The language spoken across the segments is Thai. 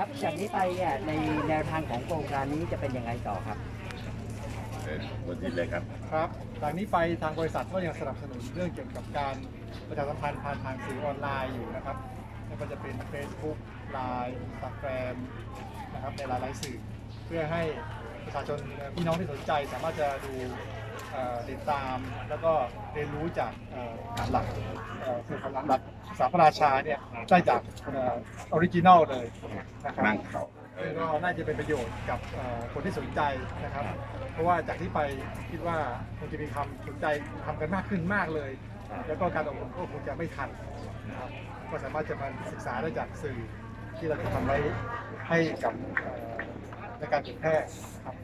ครับจากนี้ไปเนี่ยในแนวทางของโครงการนี้จะเป็นยังไงต่อครับเออวันที่เลยครับครับจากนี้ไปทางบริษัทก็ยังสนับสนุนเรื่องเกี่ยวกับการประชาสัมพันธ์ผ่านทางสื่อออนไลน์อยู่นะครับไม่ว่าจะเป็น Facebook Line Instagram นะครับในหลายๆสื่อ เพื่อให้ประชาชนเอ่อพี่น้องที่สนใจสามารถจะดูเอ่อ ติดตามแล้วก็เรียนรู้จากหลักเอ่อสื่อหลักสาพระราชาเนี่ยได้จากออริจินอลเลยนะครับนั่งเขาซึ่งก็น่าจะเป็นประโยชน์กับคนที่สนใจนะครับ เพราะว่าจากที่ไปคิดว่าคงจะมีความสนใจทำกันมากขึ้นมากเลย แล้วก็การอบรมก็คงจะไม่ทันนะครับก็สามารถจะมาศึกษาได้จากสื่อที่เราจะทำไว้ให้กับ ในการเผยแพร่ครับ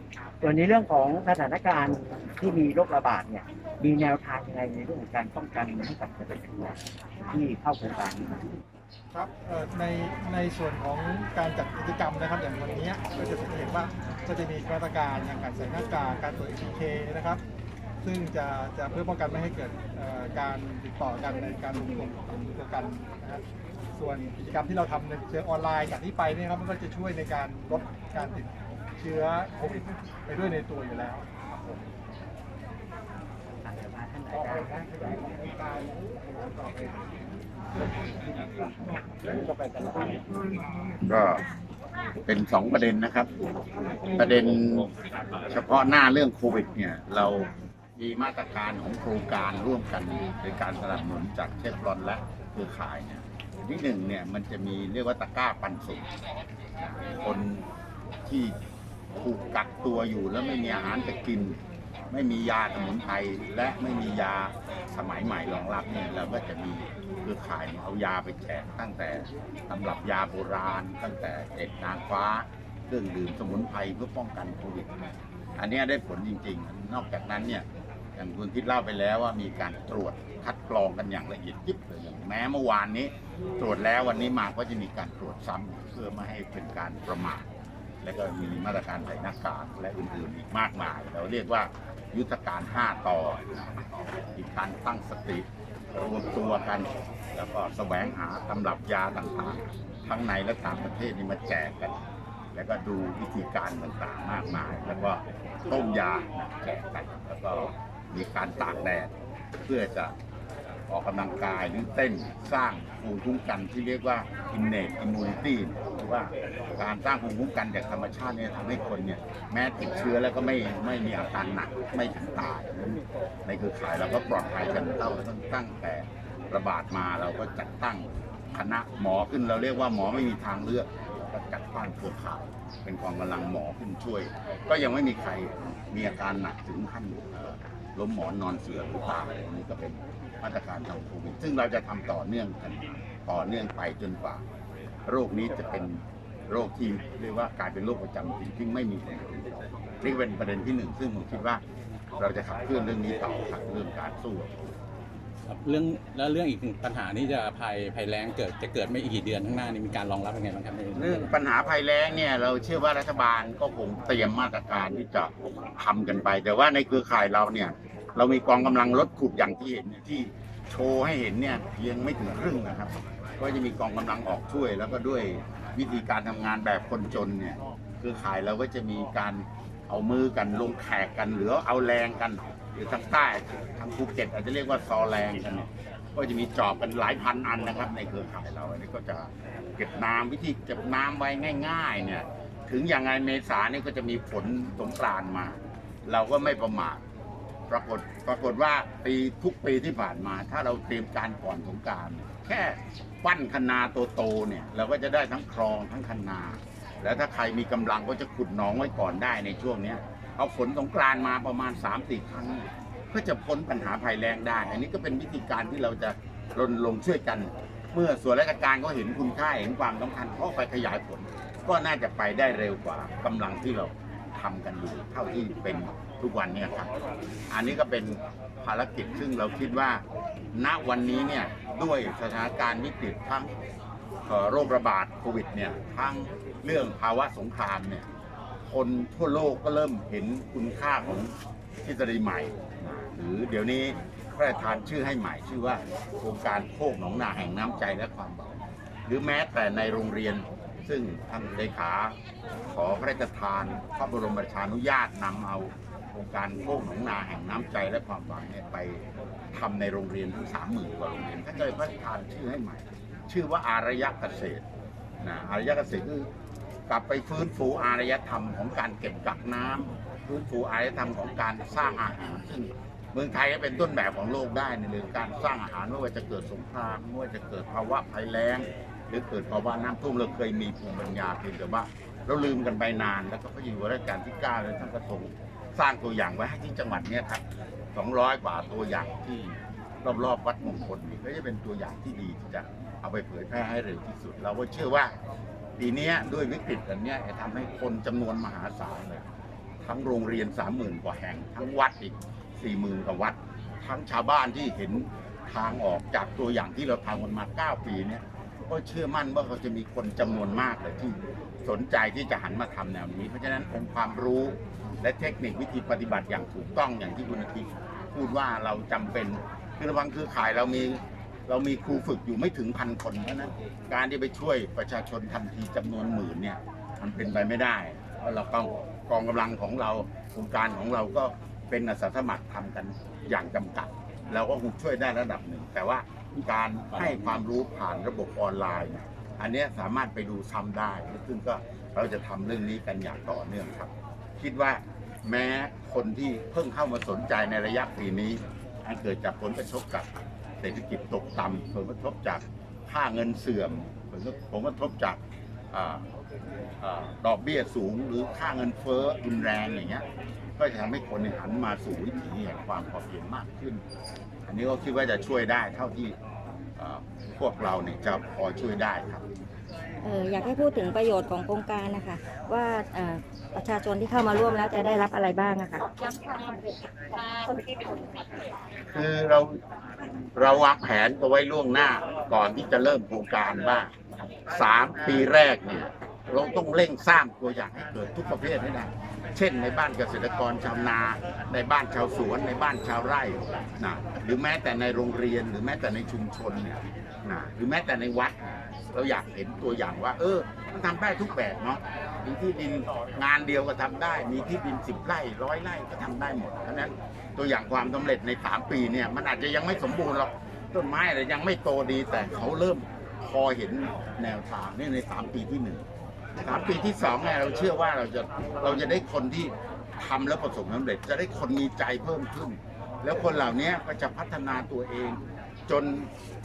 ส่วนในเรื่องของสถานการณ์ที่มีโรคระบาดเนี่ย มีแนวทางยังไงในเรื่องของการป้องกันให้กับเกษตรกรที่เข้าโครงการนี้ครับเอ่อในในส่วนของการจัดกิจกรรมนะครับอย่างวันนี้ก็จะสังเกตว่าก็จะมีมาตรการอย่างการใส่หน้ากากการตรวจ ATK นะครับ ซึ่งจะจะเพื่อป้องกันไม่ให้เกิดเอ่อการติดต่อกันในการรวมกลุ่มตัวกันนะครับส่วนกิจกรรมที่เราทำในเชิงออนไลน์จากนี้ไปเนี่ยครับมันก็จะช่วยในการลดการติด เชื้อโควิดไปด้วยในตัวอยู่แล้วครับผมก็เป็นสองประเด็นนะครับ ประเด็นเฉพาะหน้าเรื่องโควิดเนี่ย เรามีมาตรการของโครงการร่วมกันในการสนับสนุนจากเชฟรอนและเครือข่ายเนี่ยที่หนึ่งเนี่ยมันจะมีเรียกว่าตะกร้าปันสุกคนที่ ถูกกักตัวอยู่แล้วไม่มีอาหารจะกิน ไม่มียาสมุนไพรและไม่มียาสมัยใหม่รองรับเนี่ยเราก็จะมีเครือข่ายเนี่ยเอายาไปแจกตั้งแต่สำหรับยาโบราณ ตั้งแต่เอ็ดนางฟ้าเครื่องดื่มสมุนไพรเพื่อป้องกันโควิดอันนี้ได้ผลจริง ๆ นอกจากนั้นเนี่ยอย่างคุณที่เล่าไปแล้วว่ามีการตรวจคัดกรองกันอย่างละเอียดยิบเลยอย่างแม้เมื่อวานนี้ ตรวจแล้ววันนี้มาก็จะมีการตรวจซ้ำเพื่อไม่ให้เป็นการประมาท และก็มีมาตรการใส่หน้ากากและอื่นๆอีกมากมาย เราเรียกว่ายุทธการ 5 ต่ออีกการตั้งสติรวมตัวกัน แล้วก็แสวงหาตำรับยาต่างๆ ทั้งในและต่างประเทศนี่มาแจกกัน แล้วก็ดูวิธีการต่างๆมากมาย แล้วก็ต้มยาแจกกันแล้วก็มีการตากแดดเพื่อจะ ออกกำลังกายหรือเต้นสร้างภูมิคุ้มกันที่เรียกว่า innate immunity หรือว่าการสร้างภูมิคุ้มกันจากธรรมชาติเนี่ยทำให้คนเนี่ยแม้ติดเชื้อแล้วก็ไม่ไม่มีอาการหนักไม่ถึงตายในเครือข่ายเราก็ปลอดภัยกันเท่าตั้งแต่ระบาดมาเราก็จัดตั้งคณะหมอขึ้นเราเรียกว่าหมอไม่มีทางเลือกก็จัดตั้งเครือข่ายเป็นกองกำลังหมอขึ้นช่วย ก็ยังไม่มีใครมีอาการหนักถึงขั้นเอ่อ ล้มหมอนนอนเสือหรือตายอันนี้ก็เป็นมาตรการทางโควิดซึ่งเราจะทำต่อเนื่องกันต่อเนื่องไปจนกว่า โรคนี้จะเป็นโรคที่เรียกว่ากลายเป็นโรคประจำถิ่นที่ไม่มีคนอื่นนี่เป็นประเด็นที่หนึ่งซึ่งผมคิดว่า เราจะขับเคลื่อนเรื่องนี้ต่อขับเรื่องการสู้ ครับเรื่องแล้วเรื่องอีกหนึ่งปัญหานี่จะภัยภัยแล้งเกิดจะเกิดไม่อีกกี่เดือนข้างหน้านี่มีการรองรับยังไงบ้างครับเรื่องปัญหาภัยแล้งเนี่ยเราเชื่อว่ารัฐบาลก็คงเตรียมมาตรการที่จะทำกันไป แต่ว่าในเครือข่ายเราเนี่ย เรามีกองกำลังรถขุดอย่างที่เห็นเนี่ยที่โชว์ให้เห็นเนี่ยเพียงไม่ถึงครึ่งนะครับ ก็จะมีกองกำลังออกช่วย แล้วก็ด้วยวิธีการทำงานแบบคนจนเนี่ยเครือข่ายเราก็จะมีการ เอามือกันลงแขกกันหรือเอาแรงกัน หรือทางใต้ทางภูเก็ตอาจจะเรียกว่าซอแรงกันเนี่ยก็จะมีจอบกันหลายพันอันนะครับ ในเครือข่ายเราอันนี้ก็จะเก็บน้ำวิธีเก็บน้ำไว้ง่าย ๆ เนี่ย ถึงอย่างไงเมษาเนี่ยก็จะมีฝนสงกรานมา เราก็ไม่ประมาทปรากฏปรากฏว่าปีทุกปีที่ผ่านมา ถ้าเราเตรียมการก่อนสงการ แค่ปั้นคะนาโตๆเนี่ย เราก็จะได้ทั้งคลองทั้งคะนา แล้วถ้าใครมีกำลังก็จะขุดหนองไว้ก่อนได้ในช่วงเนี้ยเอาฝนสงกรานมาประมาณ3ามสี่ครั้งก็จะพ้นปัญหาภัยแรงได้ อันนี้ก็เป็นวิธีการที่เราจะรณรงค์ช่วยกัน เมื่อส่วนราชการก็เห็นคุณค่าเห็นความสำคัญเขาไปขยายผล ก็น่าจะไปได้เร็วกว่ากำลังที่เราทำกันอยู่เท่าที่เป็นทุกวันเนี่ยครับ อันนี้ก็เป็นภารกิจซึ่งเราคิดว่า ณวันนี้เนี่ยด้วยสถานการณ์วิกฤตทั้ง โรคระบาดโควิดเนี่ยทั้งเรื่องภาวะสงครามเนี่ยคนทั่วโลกก็เริ่มเห็นคุณค่าของทฤษฎีใหม่ หรือเดี๋ยวนี้พระราชทานชื่อให้ใหม่ชื่อว่าโครงการโคกหนองนาแห่งน้ำใจและความเบาหรือแม้แต่ในโรงเรียนซึ่งท่านเลขาขอพระราชทานพระบรมราชานุญาตนำเอาโครงการโค้งหนองนาแห่งน้ำใจและความหวังเนี่ยไปทำในโรงเรียนทั้งสามหมื่นกว่าโรงเรียนท่านก็เลยพระราชทานชื่อให้ใหม่ ชื่อว่าอารยเกษตรนะอารยเกษตรคือกลับไปฟื้นฟูอารยธรรมของการเก็บกักน้ำฟื้นฟูอารยธรรมของการสร้างอาหารซึ่งเมืองไทยก็เป็นต้นแบบของโลกได้ในเรื่องการสร้างอาหารไม่ว่าจะเกิดสงครามไม่ว่าจะเกิดภาวะภัยแล้ง หรือเกิดภาวะน้ำท่วมเราเคยมีภูมิปัญญาเพียงแต่ว่าเราลืมกันไปนานแล้วก็พระอยู่รัชกาลที่9เลยท่านก็ทรงสร้างตัวอย่างไว้ให้ที่จังหวัดเนี้ยครับ 200 กว่าตัวอย่างที่รอบๆวัดมงคลนี่ก็จะเป็นตัวอย่างที่ดีที่จะ เอาไปเผยแพร่ให้เร็วที่สุด เราก็เชื่อว่าปีนี้ด้วยวิกฤตอันนี้ทำให้คนจำนวนมหาศาลเลยทั้งโรงเรียนสามหมื่นกว่าแห่ง ทั้งวัดอีกสี่หมื่นกว่าวัด ทั้งชาวบ้านที่เห็นทางออกจากตัวอย่างที่เราทำกันมา 9 ปีเนี่ยก็เชื่อมั่นว่าเขาจะมีคนจำนวนมากเลยที่สนใจที่จะหันมาทำแนวนี้ เพราะฉะนั้นองค์ความรู้และเทคนิควิธีปฏิบัติอย่างถูกต้องอย่างที่คุณอาทิตย์พูดว่าเราจำเป็นคือระวังคือขายเรามี เรามีครูฝึกอยู่ไม่ถึงพันคนเพราะฉะนั้นการที่ไปช่วยประชาชนทันทีจำนวนหมื่นเนี่ย มันเป็นไปไม่ได้เพราะเราต้องกองกำลังของเราโครงการของเราก็เป็นอาสาสมัครทำกันอย่างจำกัด เราก็คงช่วยได้ระดับหนึ่ง แต่ว่าการให้ความรู้ผ่านระบบออนไลน์เนี่ยอันนี้สามารถไปดูซ้ำได้ ซึ่งก็เราจะทำเรื่องนี้กันอย่างต่อเนื่องครับ คิดว่าแม้คนที่เพิ่งเข้ามาสนใจในระยะปีนี้อันเกิดจากผลกระทบกับ เศรษฐกิจตกต่ำผลกระทบจากค่าเงินเสื่อมผลกระทบจากออดอกเบี้ยสูงหรือค่าเงินเฟ้อรุนแรงอย่างเงี้ย ก็จะทำให้คนหันมาสู่วิถีแห่งความพอเพียงมากขึ้น อันนี้ก็คิดว่าจะช่วยได้เท่าที่พวกเราเนี่ยจะพอช่วยได้ครับ อยากให้พูดถึงประโยชน์ของโครงการนะคะ ว่าประชาชนที่เข้ามาร่วมแล้วจะได้รับอะไรบ้างนะคะคือเราเราวางแผนกันไว้ล่วงหน้าก่อนที่จะเริ่มโครงการว่าสามปีแรกเนี่ยเราต้องเร่งสร้างตัวอย่างให้เกิดทุกประเภทให้ได้ เช่นในบ้านเกษตรกรชาวนา ในบ้านชาวสวน ในบ้านชาวไร่นะหรือแม้แต่ในโรงเรียนหรือแม้แต่ในชุมชนเนี่ย นะหรือแม้แต่ในวัด เราอยากเห็นตัวอย่างว่า เออมันทำได้ทุกแบบเนาะมีที่ดินงานเดียวก็ทำได้ มีที่ดินสิบไร่ร้อยไร่ก็ทำได้หมดเพราะนั้นตัวอย่างความสำเร็จในสามปีเนี่ยมันอาจจะยังไม่สมบูรณ์หรอกต้นไม้อาจจะยังไม่โตดีแต่เขาเริ่มพอเห็นแนวทางนี่ในสามปีที่หนึ่งสามปีที่สองเนี่ยเราเชื่อว่าเราจะเราจะได้คนที่ทำแล้วประสบความสำเร็จ จะได้คนมีใจเพิ่มขึ้น แล้วคนเหล่านี้ก็จะพัฒนาตัวเอง จน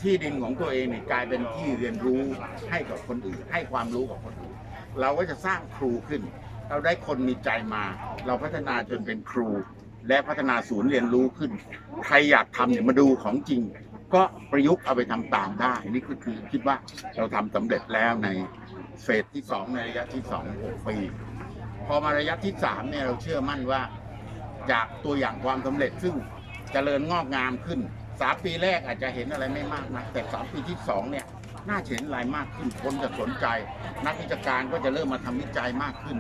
ที่ดินของตัวเองเนี่ยกลายเป็นที่เรียนรู้ให้กับคนอื่น ให้ความรู้กับคนอื่น เราก็จะสร้างครูขึ้น เราได้คนมีใจมา เราพัฒนาจนเป็นครู และพัฒนาศูนย์เรียนรู้ขึ้น ใครอยากทำเนี่ยมาดูของจริง ก็ประยุกต์เอาไปทำตามได้ นี่ก็คือคิดว่าเราทำสำเร็จแล้วในเฟสที่สองในระยะที่สองหกปี พอมาระยะที่สามเนี่ยเราเชื่อมั่นว่า จากตัวอย่างความสำเร็จซึ่งเจริญงอกงามขึ้น สามปีแรกอาจจะเห็นอะไรไม่มากนะแต่สามปีที่สองเนี่ยน่าเห็นอะไรมากขึ้นคนจะสนใจ นักวิชาการก็จะเริ่มมาทำวิจัยมากขึ้น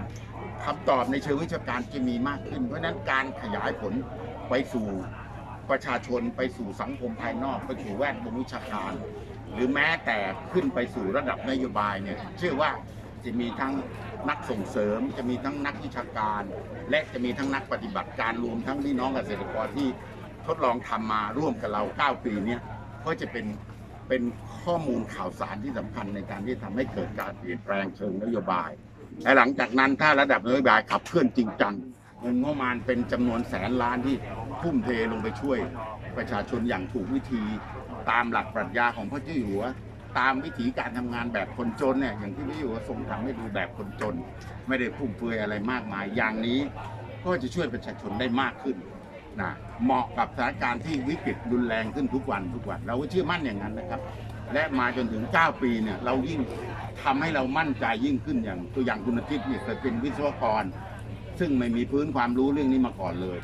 คำตอบในเชิงวิชาการจะมีมากขึ้น เพราะฉะนั้นการขยายผลไปสู่ประชาชนไปสู่สังคมภายนอกไปสู่แวดวงวิชาการ หรือแม้แต่ขึ้นไปสู่ระดับนโยบายเนี่ยเชื่อว่าจะมีทั้งนักส่งเสริม จะมีทั้งนักวิชาการ และจะมีทั้งนักปฏิบัติการรวมทั้งพี่น้องเกษตรกรที่ ทดลองทำมาร่วมกับเรา 9 ปีเนี่ยก็จะเป็นเป็นข้อมูลข่าวสารที่สำคัญในการที่ทำให้เกิดการเปลี่ยนแปลงเชิงนโยบาย และหลังจากนั้นถ้าระดับนโยบายขับเคลื่อนจริงจังเงินงบประมาณเป็นจำนวนแสนล้านที่ทุ่มเทลงไปช่วย ประชาชนอย่างถูกวิธี ตามหลักปรัชญาของพระเจ้าอยู่หัวตามวิธีการทำงานแบบคนจนเนี่ยอย่างที่พระเจ้าอยู่หัวทรงทำให้ดูแบบคนจน ไม่ได้ฟุ่มเฟือยอะไรมากมายอย่างนี้ ก็จะช่วยประชาชนได้มากขึ้น นะเหมาะกับสถานการณ์ที่วิกฤตรุนแรงขึ้นทุกวันทุกวัน เราก็เชื่อมั่นอย่างนั้นนะครับ และมาจนถึง 9 ปีเนี่ยเรายิ่งทำให้เรามั่นใจยิ่งขึ้นอย่างตัวอย่างคุณอาทิตย์เนี่ยเคยเป็นวิศวกร ซึ่งไม่มีพื้นความรู้เรื่องนี้มาก่อนเลย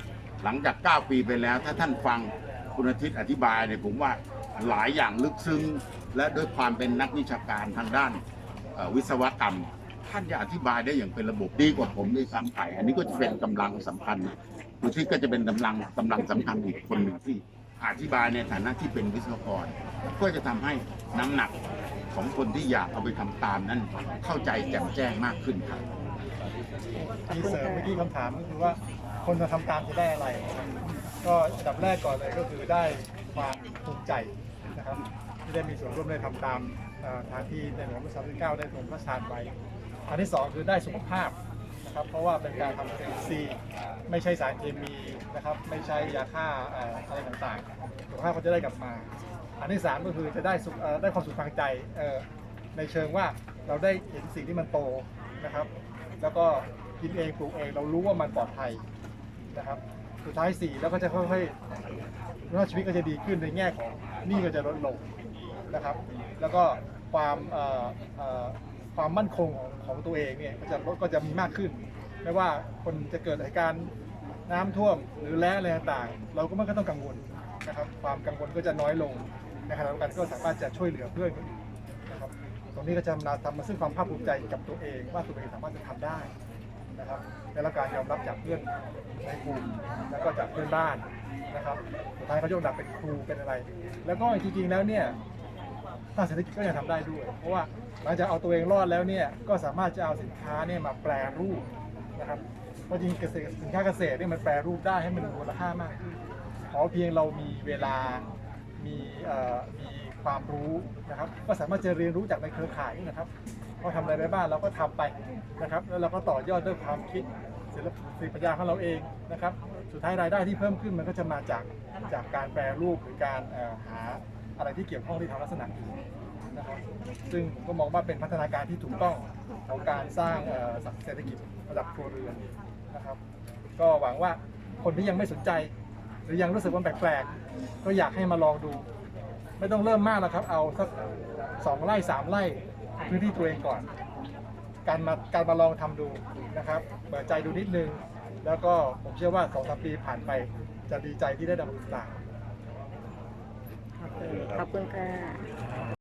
หลังจาก 9 ปีไปแล้ว ถ้าท่านฟังคุณอาทิตย์อธิบายเนี่ยผมว่าหลายอย่างลึกซึ้ง และด้วยความเป็นนักวิชาการทางด้านวิศวกรรมท่านจะอธิบายได้อย่างเป็นระบบดีกว่าผมด้วยซ้ำไปอันนี้ก็จะเป็นกำลังสำคัญ คุณอาทิตย์ก็จะเป็นกำลังกำลังสำคัญอีกคนหนึ่งที่อธิบายในฐานะที่เป็นวิศวกร ก็จะทำให้น้ำหนักของคนที่อยากเอาไปทำตามนั้น เข้าใจแจ่มแจ้งมากขึ้นครับมีเสริมเมื่อกี้คำถามก็คือว่าคนจะทำตามจะได้อะไรนะครับก็อันดับแรกก่อนเลยก็คือได้ความภูมิใจนะครับที่ได้มีส่วนร่วมได้ทำตามเอ่อทางที่ในหลวงรัชกาลที่9ได้ทรงพระราชทานไว้อันที่สองคือได้สุขภาพ นะครับเพราะว่าเป็นการทำเซนซีไม่ใช่สารเคมีนะครับไม่ใช่ยาฆ่าอะไรต่างๆสุขภาพเขาจะได้กลับมา อันที่สามก็คือจะได้สุขได้ความสุขทางใจในเชิงว่าเราได้เห็นสิ่งที่มันโตนะครับ แล้วก็กินเองปลูกเองเรารู้ว่ามันปลอดภัยนะครับสุดท้ายสี่แล้วก็จะค่อยๆคุณภาชีวิตก็จะดีขึ้นในแง่ของหนี้ก็จะลดลงนะครับ แล้วก็ความ ความมั่นคงของของตัวเองเนี่ยก็จะลดก็จะมีมากขึ้น ไม่ว่าคนจะเกิดเหตุการณ์น้ำท่วมหรือแล้งอะไรต่างๆ เราก็ไม่ต้องกังวลนะครับ ความกังวลก็จะน้อยลงในขณะเดียวกันก็สามารถจะช่วยเหลือเพื่อนนะครับตรงนี้ก็จะนำทำมาซึ่งความภาคภูมิใจกับตัวเอง ว่าตัวเองสามารถจะทำได้นะครับได้รับการยอมรับจากเพื่อนในกลุ่มแล้วก็จากเพื่อนบ้านนะครับสุดท้ายเขายกดับเป็นครูเป็นอะไร แล้วก็จริงๆแล้วเนี่ยางเศรษฐกิจก็ยังทำได้ด้วย เพราะว่าหลังจากเอาตัวเองรอดแล้วเนี่ยก็สามารถจะเอาสินค้าเนี่ยมาแปรรูปนะครับเพราะจริงเกษตรสินค้าเกษตรเนี่ยมันแปรรูปได้ให้มันมีมูลค่ามากขึ้นขอเพียงเรามีเวลา มีเอ่อมีความรู้นะครับ ก็สามารถจะเรียนรู้จากในเครือข่ายนี่นะครับว่าทำอะไรได้บ้างเราก็ทำไปนะครับ แล้วเราก็ต่อยอดด้วยความคิดศิลปศิลปปัญญาของเราเองนะครับ สุดท้ายรายได้ที่เพิ่มขึ้นมันก็จะมาจากจากการแปรรูปหรือการเอ่อหา อะไรที่เกี่ยวข้องที่ทำลักษณะอื่นะครับซึ่งผมก็มองว่าเป็นพัฒนาการที่ถูกต้องของการสร้างเอ่อเศรษฐกิจระดับครัวเรือนนะครับ ก็หวังว่าคนที่ยังไม่สนใจ หรือยังรู้สึกว่าแปลกๆก็อยากให้มาลองดู ไม่ต้องเริ่มมากแล้วครับ เอาสักสองไร่สามไร่พื้นที่ตัวเองก่อน การมาการมาลองทำดูนะครับเปิดใจดูนิดนึง แล้วก็ผมเชื่อว่าสองสามปีผ่านไปจะดีใจที่ได้ดำเนินการ ขอบคุณค่ะ